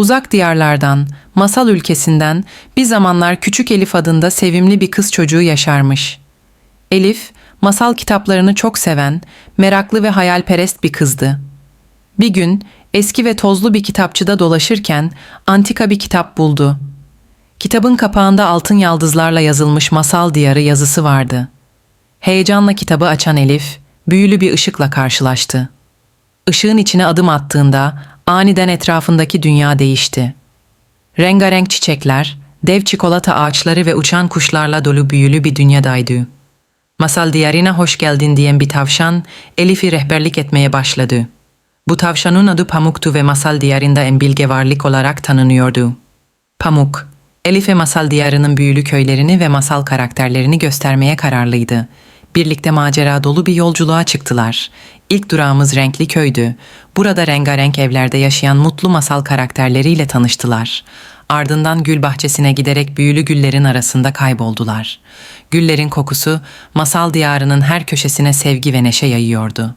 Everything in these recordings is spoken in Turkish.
Uzak diyarlardan, masal ülkesinden bir zamanlar küçük Elif adında sevimli bir kız çocuğu yaşarmış. Elif, masal kitaplarını çok seven, meraklı ve hayalperest bir kızdı. Bir gün eski ve tozlu bir kitapçıda dolaşırken antika bir kitap buldu. Kitabın kapağında altın yaldızlarla yazılmış masal diyarı yazısı vardı. Heyecanla kitabı açan Elif, büyülü bir ışıkla karşılaştı. Işığın içine adım attığında aniden etrafındaki dünya değişti. Rengarenk çiçekler, dev çikolata ağaçları ve uçan kuşlarla dolu büyülü bir dünyadaydı. Masal diyarına hoş geldin diyen bir tavşan Elif'i rehberlik etmeye başladı. Bu tavşanın adı Pamuk'tu ve masal diyarında en bilge varlık olarak tanınıyordu. Pamuk, Elif'e masal diyarının büyülü köylerini ve masal karakterlerini göstermeye kararlıydı. Birlikte macera dolu bir yolculuğa çıktılar. İlk durağımız Renkli Köy'dü. Burada rengarenk evlerde yaşayan mutlu masal karakterleriyle tanıştılar. Ardından gül bahçesine giderek büyülü güllerin arasında kayboldular. Güllerin kokusu masal diyarının her köşesine sevgi ve neşe yayıyordu.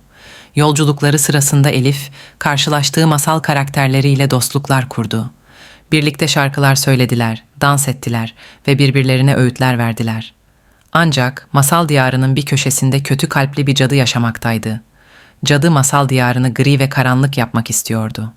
Yolculukları sırasında Elif, karşılaştığı masal karakterleriyle dostluklar kurdu. Birlikte şarkılar söylediler, dans ettiler ve birbirlerine öğütler verdiler. Ancak masal diyarının bir köşesinde kötü kalpli bir cadı yaşamaktaydı. Cadı masal diyarını gri ve karanlık yapmak istiyordu.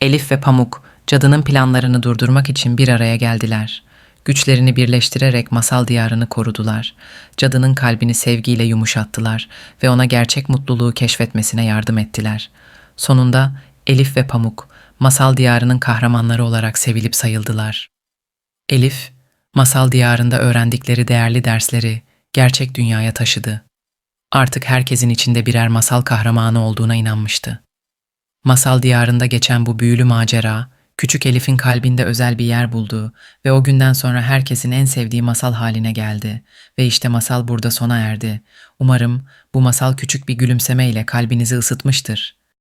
Elif ve Pamuk cadının planlarını durdurmak için bir araya geldiler. Güçlerini birleştirerek masal diyarını korudular. Cadının kalbini sevgiyle yumuşattılar ve ona gerçek mutluluğu keşfetmesine yardım ettiler. Sonunda Elif ve Pamuk masal diyarının kahramanları olarak sevilip sayıldılar. Elif, masal diyarında öğrendikleri değerli dersleri gerçek dünyaya taşıdı. Artık herkesin içinde birer masal kahramanı olduğuna inanmıştı. Masal diyarında geçen bu büyülü macera, küçük Elif'in kalbinde özel bir yer buldu ve o günden sonra herkesin en sevdiği masal haline geldi. Ve işte masal burada sona erdi. Umarım bu masal küçük bir gülümsemeyle kalbinizi ısıtmıştır.